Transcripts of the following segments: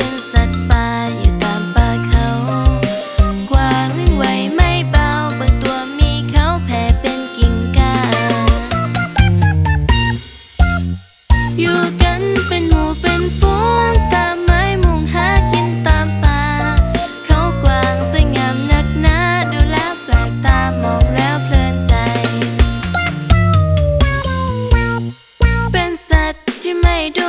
เป็นสัตว์ป่าอยู่ตามป่าเขา กวางวิ่งไวไม่เบาบางตัวมีเขาแผ่เป็นกิ่งกา อยู่กันเป็นหมู่เป็นฝูงตามไม้มงหากินตามป่า เขากวางสวยงามนักหนาดูแลแปลกตามองแล้วเพลินใจ เป็นสัตว์ที่ไม่ดุ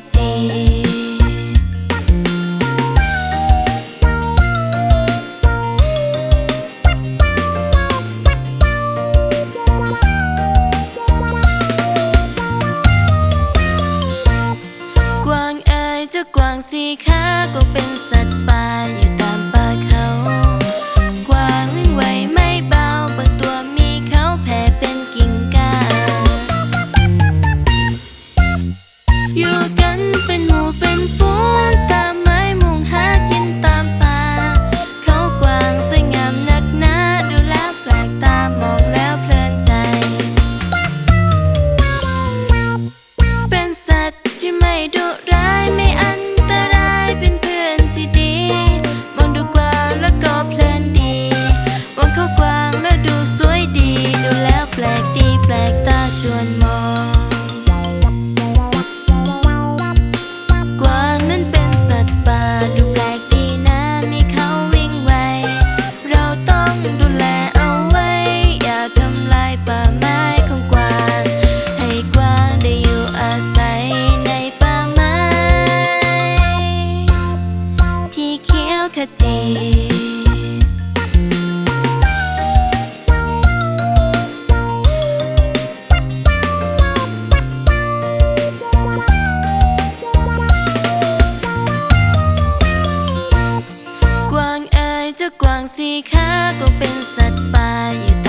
กวางเอจ้กวางสีขาก็เป็นสัตว์ป่าอยู่ แปลกดีแปลกตาชวนมอง กวางนั้นเป็นสัตว์ป่าดูแปลกดีนะมีเขาวิ่งไว เราต้องดูแลเอาไว้ อย่าทำลายป่าไม้ของกวาง ให้กวางได้อยู่อาศัยในป่าไม้ ที่เขียวขจี จะกวางสีขาก็เป็นสัตว์ป่าอยู่